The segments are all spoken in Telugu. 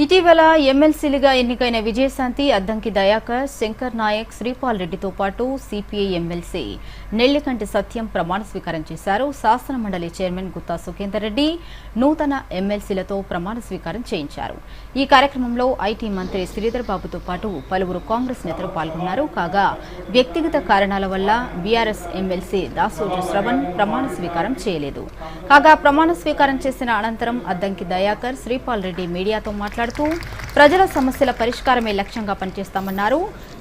ఇటీవల ఎమ్మెల్సీలుగా ఎన్నికైన విజయశాంతి అద్దంకి దయాకర్ శంకర్ నాయక్ శ్రీపాల్ రెడ్డితో పాటు సిపిఐ ఎమ్మెల్సీ నెల్లికంటి సత్యం ప్రమాణ స్వీకారం చేశారు. శాసన మండలి చైర్మన్ గుత్తా సుఖేందర్ రెడ్డి నూతన ఎమ్మెల్సీలతో ప్రమాణ స్వీకారం చేయించారు. ఈ కార్యక్రమంలో ఐటీ మంత్రి శ్రీధర్ బాబుతో పాటు పలువురు కాంగ్రెస్ నేతలు పాల్గొన్నారు. కాగా వ్యక్తిగత కారణాల వల్ల బీఆర్ఎస్ ఎమ్మెల్సీ దాసోజు శ్రవణ్ ప్రమాణ స్వీకారం చేయలేదు. కాగా ప్రమాణ స్వీకారం చేసిన అనంతరం అద్దంకి దయాకర్ శ్రీపాల్ రెడ్డి మీడియాతో మాట్లాడుతూ ప్రజల సమస్యల పరిష్కారమే లక్ష్యంగా పనిచేస్తామన్నారు.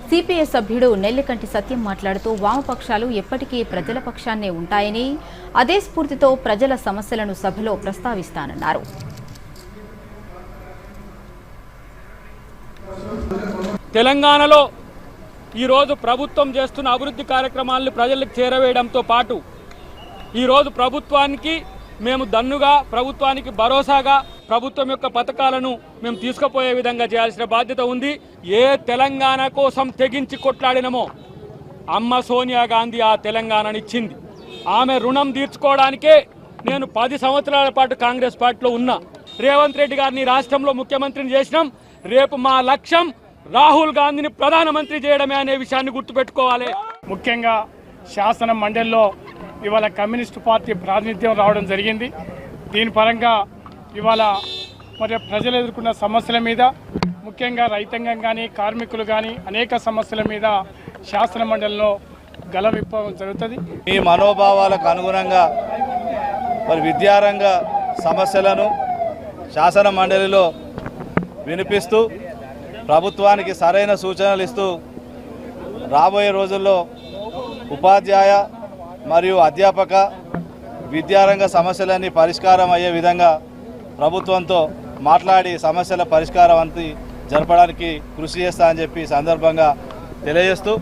సిపిఐ సభ్యుడు నెల్లికంటి సత్యం మాట్లాడుతూ వామపక్షాలు ఎప్పటికీ ప్రజల పక్షాన్నే ఉంటాయని అదే స్ఫూర్తితో ప్రజల సమస్యలను సభలో ప్రస్తావిస్తానన్నారు. తెలంగాణలో ఈరోజు ప్రభుత్వం చేస్తున్న అభివృద్ధి కార్యక్రమాలను ప్రజలకు చేరవేయడంతో పాటు ఈరోజు ప్రభుత్వానికి మేము దన్నుగా ప్రభుత్వానికి భరోసాగా ప్రభుత్వం యొక్క పథకాలను మేము తీసుకుపోయే విధంగా చేయాల్సిన బాధ్యత ఉంది. ఏ తెలంగాణ కోసం తెగించి కొట్లాడినమో అమ్మ సోనియా గాంధీ ఆ తెలంగాణనిచ్చింది ఆమె రుణం తీర్చుకోవడానికే నేను పది సంవత్సరాల పాటు కాంగ్రెస్ పార్టీలో ఉన్నా. రేవంత్ రెడ్డి గారిని రాష్ట్రంలో ముఖ్యమంత్రిని చేసినాం. రేపు మా లక్ష్యం రాహుల్ గాంధీని ప్రధానమంత్రి చేయడమే అనే విషయాన్ని గుర్తుపెట్టుకోవాలి. ముఖ్యంగా శాసన మండలిలో ఇవాళ కమ్యూనిస్టు పార్టీ ప్రాతినిధ్యం రావడం జరిగింది. దీని పరంగా ఇవాళ మరి ప్రజలు ఎదుర్కొన్న సమస్యల మీద ముఖ్యంగా రైతాంగం కానీ కార్మికులు కానీ అనేక సమస్యల మీద శాసన మండలిలో గలవిప్పడం జరుగుతుంది. మీ మనోభావాలకు అనుగుణంగా మరి విద్యారంగ సమస్యలను శాసన మండలిలో వినిపిస్తూ ప్రభుత్వానికి సరైన సూచనలు ఇస్తూ రాబోయే రోజుల్లో ఉపాధ్యాయ మరియు అధ్యాపక విద్యారంగ సమస్యలన్నీ పరిష్కారం అయ్యే విధంగా ప్రభుత్వంతో మాట్లాడి సమస్యల పరిష్కారం అంతి జరపడానికి కృషి చేస్తా అని చెప్పి సందర్భంగా తెలియజేస్తూ